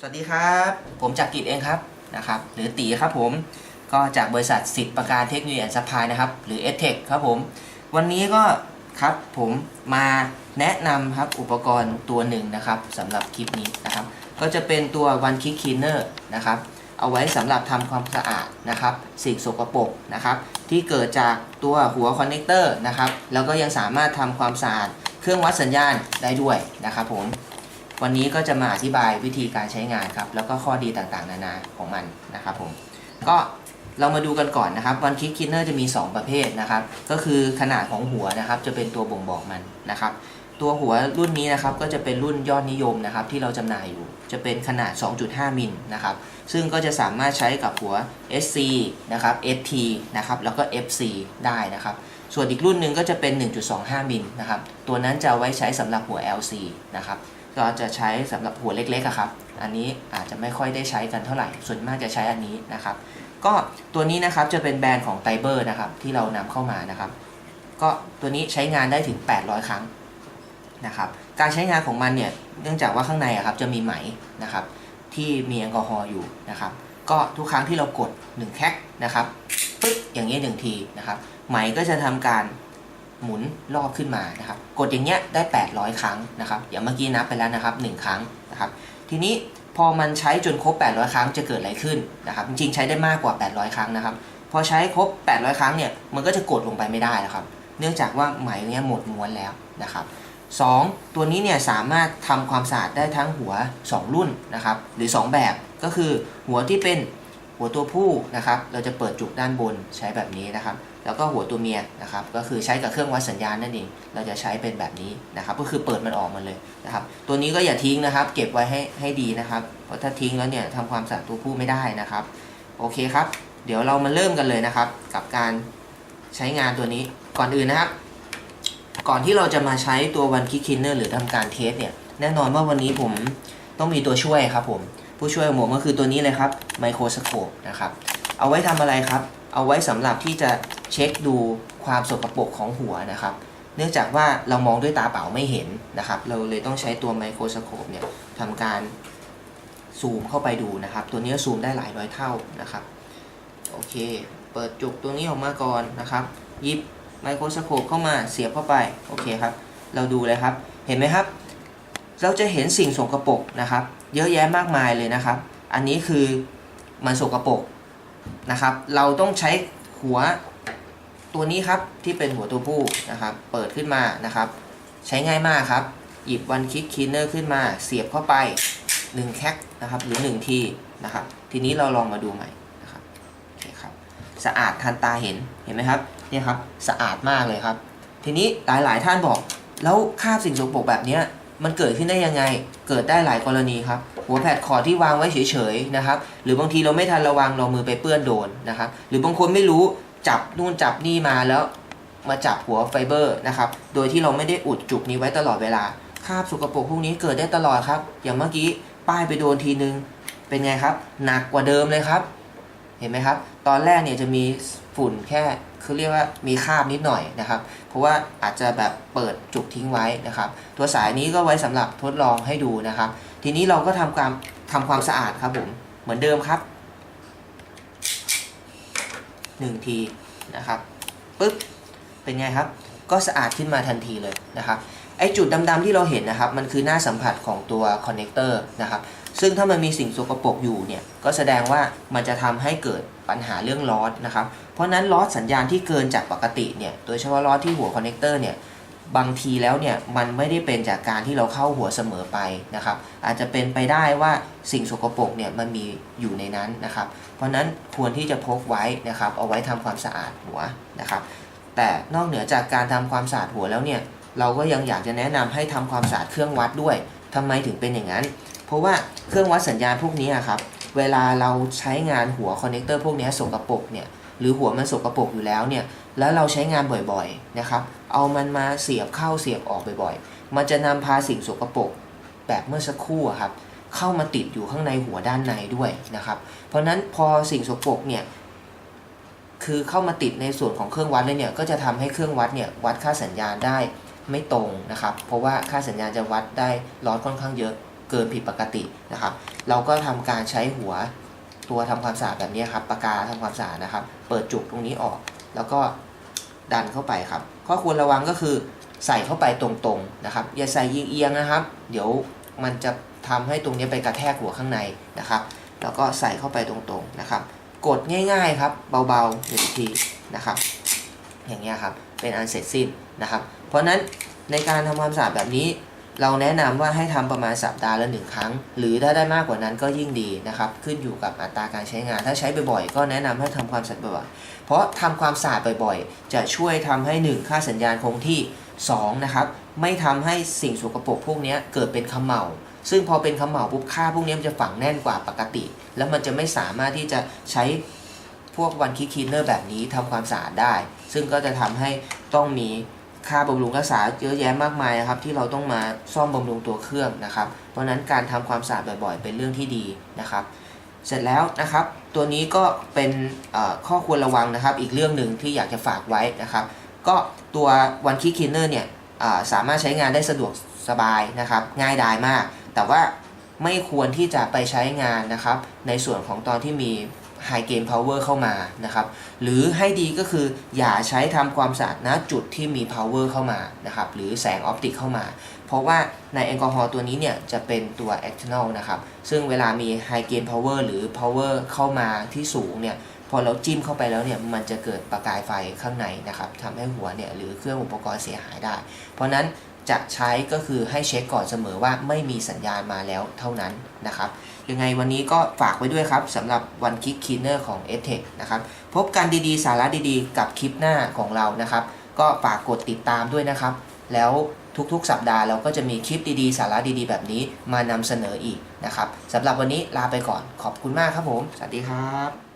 สวัสดีครับ ผมจากกิจเองครับนะครับหรือตีครับผมก็จากบริษัทสิทธิ์ประการเทคโนโลยีแอนด์ซัพพลายนะครับหรือ s t e c h ครับผมวันนี้ก็ครับผมมาแนะนำครับอุปกรณ์ตัวหนึ่งนะครับสำหรับคลิปนี้นะครับ ก็จะเป็นตัว One Kick Cleaner นะครับเอาไว้สำหรับทำความสะอาดนะครับสิ่งสกปรกนะครับที่เกิดจากตัวหัวคอนเนคเตอร์นะครับแล้วก็ยังสามารถทำความสะอาดเครื่องวัดสัญญาณได้ด้วยนะครับผม วันนี้ก็จะมาอธิบายวิธีการใช้งานครับ แล้วก็ข้อดีต่างๆ นานาของมันนะครับผม ก็เรามาดูกันก่อนนะครับวันคิกคินเนอร์จะมี 2 ประเภทนะครับ ก็คือขนาดของหัวนะครับ จะเป็นตัวบ่งบอกมันนะครับ ตัวหัวรุ่นนี้นะครับก็จะเป็นรุ่นยอดนิยมนะครับ ที่เราจำหน่ายอยู่ จะเป็นขนาด 2.5 มิลนะครับ ซึ่งก็จะสามารถใช้กับหัว SC นะครับ ST นะครับแล้วก็ FC ได้นะครับ ส่วนอีกรุ่นหนึ่งก็จะเป็น 1.25 มิลนะครับ ตัวนั้นจะไว้ใช้สำหรับหัว LC นะครับ ก็จะใช้สำหรับหัวเล็กๆครับ อันนี้อาจจะไม่ค่อยได้ใช้กันเท่าไหร่ ส่วนมากจะใช้อันนี้นะครับ ก็ตัวนี้นะครับจะเป็นแบรนด์ของไตเบอร์นะครับที่เรานำเข้ามานะครับ ก็ตัวนี้ใช้งานได้ถึง 800 ครั้งนะครับ การใช้งานของมันเนี่ยเนื่องจากว่าข้างในอะครับจะมีไหมนะครับที่มีแอลกอฮอล์อยู่นะครับ ก็ทุกครั้งที่เรากด1แคคนะครับปึ๊บอย่างนี้หนึ่งทีนะครับไหมก็จะทำการ หมุนรอบขึ้นมานะครับกดอย่างเงี้ยได้ 800 ครั้งนะครับอย่างเมื่อกี้นับไปแล้วนะครับ 1 ครั้งนะครับทีนี้พอมันใช้จนครบ 800 ครั้งจะเกิดอะไรขึ้นนะครับจริงๆใช้ได้มากกว่า 800 ครั้งนะครับพอใช้ครบ 800 ครั้งเนี่ยมันก็จะกดลงไปไม่ได้นะครับ เนื่องจากว่าไหมเนี้ยหมดม้วนแล้วนะครับ2ตัวนี้เนี่ยสามารถทำความสะอาดได้ทั้งหัว 2 รุ่นนะครับหรือ 2 แบบก็คือหัวที่เป็น หัวตัวผู้นะครับเราจะเปิดจุกด้านบนใช้แบบนี้นะครับ แล้วก็หัวตัวเมียนะครับก็คือใช้กับเครื่องวัดสัญญาณนั่นเองเราจะใช้เป็นแบบนี้นะครับ ก็คือเปิดมันออกมาเลยนะครับ ตัวนี้ก็อย่าทิ้งนะครับ เก็บไว้ให้ให้ดีนะครับ เพราะถ้าทิ้งแล้วเนี่ยทำความสะอาดตัวผู้ไม่ได้นะครับ โอเคครับ เดี๋ยวเรามาเริ่มกันเลยนะครับ กับการใช้งานตัวนี้ก่อนอื่นนะครับ ก่อนที่เราจะมาใช้ตัว One Kick Cleaner หรือทำการเทสเนี่ยแน่นอนว่าวันนี้ผมต้องมีตัวช่วยครับผม ผู้ช่วยของผมก็คือตัวนี้เลยครับไมโครสโคปนะครับ เอาไว้ทำอะไรครับ เอาไว้สำหรับที่จะเช็คดูความสกปรกของหัวนะครับ เนื่องจากว่าเรามองด้วยตาเปล่าไม่เห็นนะครับ เราเลยต้องใช้ตัวไมโครสโคปเนี่ยทำการซูมเข้าไปดูนะครับ ตัวนี้ซูมได้หลายร้อยเท่านะครับ โอเค เปิดจุกตัวนี้ออกมาก่อนนะครับยิบไมโครสโคปเข้ามาเสียบเข้าไป โอเคครับ เราดูเลยครับ เห็นไหมครับ เราจะเห็นสิ่งสกปรกนะครับ เยอะแยะมากมายเลยนะครับ อันนี้คือมันสกปรกนะครับ เราต้องใช้หัวตัวนี้ครับที่เป็นหัวตัวผู้นะครับ เปิดขึ้นมานะครับ ใช้ง่ายมากครับ หยิบวันคิกคีเนอร์ขึ้นมาเสียบเข้าไป1แคคนะครับหรือ1ทีนะครับ ทีนี้เราลองมาดูใหม่นะครับโอเคครับ สะอาดทันตาเห็นเห็นไหมครับเนี่ยครับสะอาดมากเลยครับ ทีนี้หลายๆท่านบอก แล้วคราบสิ่งสกปรกแบบเนี้ย มันเกิดขึ้นได้ยังไง เกิดได้หลายกรณีครับ หัวแผดคอที่วางไว้เฉยๆนะครับ หรือบางทีเราไม่ทันระวังเรามือไปเปื้อนโดนนะครับ หรือบางคนไม่รู้จับนู่นจับนี่มาแล้วมาจับหัวไฟเบอร์นะครับ โดยที่เราไม่ได้อุดจุกนี้ไว้ตลอดเวลา คราบสกปรกพวกนี้เกิดได้ตลอดครับ อย่างเมื่อกี้ป้ายไปโดนทีนึง เป็นไงครับ หนักกว่าเดิมเลยครับ เห็นไหมครับ ตอนแรกเนี่ยจะมีฝุ่นแค่คือเรียกว่ามีคราบนิดหน่อยนะครับ เพราะว่าอาจจะแบบเปิดจุกทิ้งไว้นะครับ ตัวสายนี้ก็ไว้สำหรับทดลองให้ดูนะครับ ทีนี้เราก็ทำความทำความสะอาดครับผมเหมือนเดิมครับหนึ่งทีนะครับปึ๊บเป็นไงครับ ก็สะอาดขึ้นมาทันทีเลยนะครับ ไอจุดดำๆที่เราเห็นนะครับ มันคือหน้าสัมผัสของตัวคอนเนคเตอร์นะครับ ซึ่งถ้ามันมีสิ่งสกปรกอยู่เนี่ย ก็แสดงว่ามันจะทำให้เกิดปัญหาเรื่องลอสนะครับ เพราะฉะนั้นลอสสัญญาณที่เกินจากปกติเนี่ย โดยเฉพาะลอสที่หัวคอนเนคเตอร์เนี่ย บางทีแล้วเนี่ย มันไม่ได้เป็นจากการที่เราเข้าหัวเสมอไปนะครับ อาจจะเป็นไปได้ว่าสิ่งสกปรกเนี่ยมันมีอยู่ในนั้นนะครับ เพราะฉะนั้นควรที่จะพกไว้นะครับ เอาไว้ทำความสะอาดหัวนะครับ แต่นอกเหนือจากการทำความสะอาดหัวแล้วเนี่ย เราก็ยังอยากจะแนะนำให้ทำความสะอาดเครื่องวัดด้วยทำไมถึงเป็นอย่างนั้น เพราะว่าเครื่องวัดสัญญาณพวกนี้ครับเวลาเราใช้งานหัวคอนเนคเตอร์พวกนี้สกปรกเนี่ยหรือหัวมันสกปรกอยู่แล้วเนี่ยแล้วเราใช้งานบ่อยๆนะครับ เอามันมาเสียบเข้าเสียบออกบ่อยๆ มันจะนำพาสิ่งสกปรกแบบเมื่อสักครู่ครับเข้ามาติดอยู่ข้างในหัวด้านในด้วยนะครับ เพราะฉะนั้นพอสิ่งสกปรกเนี่ยคือเข้ามาติดในส่วนของเครื่องวัดเลยเนี่ยก็จะทำให้เครื่องวัดเนี่ยวัดค่าสัญญาณได้ ไม่ตรงนะครับ เพราะว่าค่าสัญญาณจะวัดได้ลอสค่อนข้างเยอะเกินผิดปกตินะครับ เราก็ทำการใช้หัวตัวทำความสะอาดแบบนี้ครับปากกาทำความสะอาดนะครับ เปิดจุกตรงนี้ออก แล้วก็ดันเข้าไปครับข้อควรระวังก็คือใส่เข้าไปตรงๆนะครับ อย่าใส่เอียงๆนะครับ เดี๋ยวมันจะทำให้ตรงนี้ไปกระแทกหัวข้างในนะครับ แล้วก็ใส่เข้าไปตรงๆนะครับ กดง่ายๆครับ เบาๆหนึ่งทีนะครับ อย่างเงี้ยครับเป็นอันเสร็จสิ้นนะครับ เพราะฉะนั้นในการทำความสะอาดแบบนี้ เราแนะนำว่าให้ทำประมาณสัปดาห์ละหนึ่งครั้ง หรือถ้าได้มากกว่านั้นก็ยิ่งดีนะครับ ขึ้นอยู่กับอัตราการใช้งาน ถ้าใช้บ่อยๆก็แนะนำให้ทำความสะอาดบ่อยๆเพราะทำความสะอาดบ่อยๆ จะช่วยทำให้ 1 ค่าสัญญาณคงที่2นะครับไม่ทำให้สิ่งสกปรกพวกนี้เกิดเป็นขมเหลาซึ่งพอเป็นขมเหลาปุ๊บค่าพวกนี้มันจะฝังแน่นกว่าปกติ แล้วมันจะไม่สามารถที่จะใช้ พวกวันคิคลีนเนอร์แบบนี้ทำความสะอาดได้ ซึ่งก็จะทำให้ต้องมีค่าบำรุงรักษาเยอะแยะมากมายนะครับที่เราต้องมาซ่อมบำรุงตัวเครื่องนะครับ เพราะฉะนั้นการทำความสะอาดบ่อยๆ เป็นเรื่องที่ดีนะครับ เสร็จแล้วนะครับ ตัวนี้ก็เป็นข้อควรระวังนะครับ อีกเรื่องหนึ่งที่อยากจะฝากไว้นะครับ ก็ตัววันคิคลีนเนอร์เนี่ยสามารถใช้งานได้สะดวกสบายนะครับ ง่ายดายมาก แต่ว่าไม่ควรที่จะไปใช้งานนะครับ ในส่วนของตอนที่มี High Gain Power เข้ามานะครับ หรือให้ดีก็คืออย่าใช้ทำความสะอาดณจุดที่มี power เข้ามานะครับ หรือแสงออปติกเข้ามา เพราะว่าในแอลกอฮอล์ตัวนี้เนี่ยจะเป็นตัว external นะครับ ซึ่งเวลามี high gain power หรือ power เข้ามาที่สูงเนี่ยพอเราจิ้มเข้าไปแล้วเนี่ยมันจะเกิดประกายไฟข้างในนะครับทำให้หัวเนี่ยหรือเครื่องอุปกรณ์เสียหายได้ เพราะนั้น จะใช้ก็คือให้เช็คก่อนเสมอว่าไม่มีสัญญาณมาแล้วเท่านั้นนะครับยังไงวันนี้ก็ฝากไว้ด้วยครับสำหรับวันคลิกคินเนอร์ของ e t e c h นะครับพบกันดีๆ สาระดีๆ กับคลิปหน้าของเรานะครับ ก็ฝากกดติดตามด้วยนะครับ แล้วทุกๆ สัปดาห์เราก็จะมีคลิปดีๆ สาระดีๆ แบบนี้มานำเสนออีกนะครับสำหรับวันนี้ลาไปก่อนขอบคุณมากครับผม สวัสดีครับ